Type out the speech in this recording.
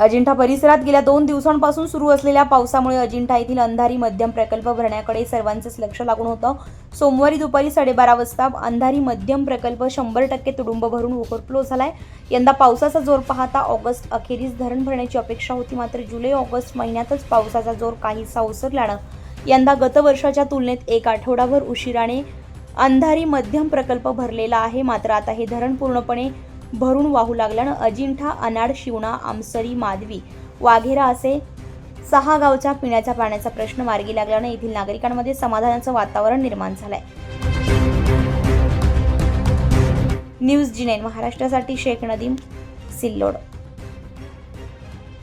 अजिंठा परिसरात गेल्या दोन दिवसांपासून सुरू असलेल्या पावसामुळे अजिंठा येथील अंधारी मध्यम प्रकल्प भरण्याकडे सर्वांचंच लक्ष लागून होतं. सोमवारी दुपारी साडेबारा वाजता अंधारी मध्यम प्रकल्प शंभर टक्के तुडुंब भरून ओव्हरफ्लो झालाय. यंदा पावसाचा जोर पाहता ऑगस्ट अखेरीस धरण भरण्याची अपेक्षा होती मात्र जुलै ऑगस्ट महिन्यातच पावसाचा जोर काहीसा ओसरल्यानं यंदा गतवर्षाच्या तुलनेत एक आठवडाभर उशिराने अंधारी मध्यम प्रकल्प भरलेला आहे. मात्र आता हे धरण पूर्णपणे भरून वाहू लागल्यानं अजिंठा अनाड शिवणा आमसरी माधवी वाघेरा असे सहा गावच्या पिण्याच्या पाण्याचा प्रश्न मार्गी लागल्यानं येथील नागरिकांमध्ये समाधानाचं वातावरण निर्माण झालंय. न्यूज जी नाईन महाराष्ट्रासाठी शेख नदीम सिल्लोड.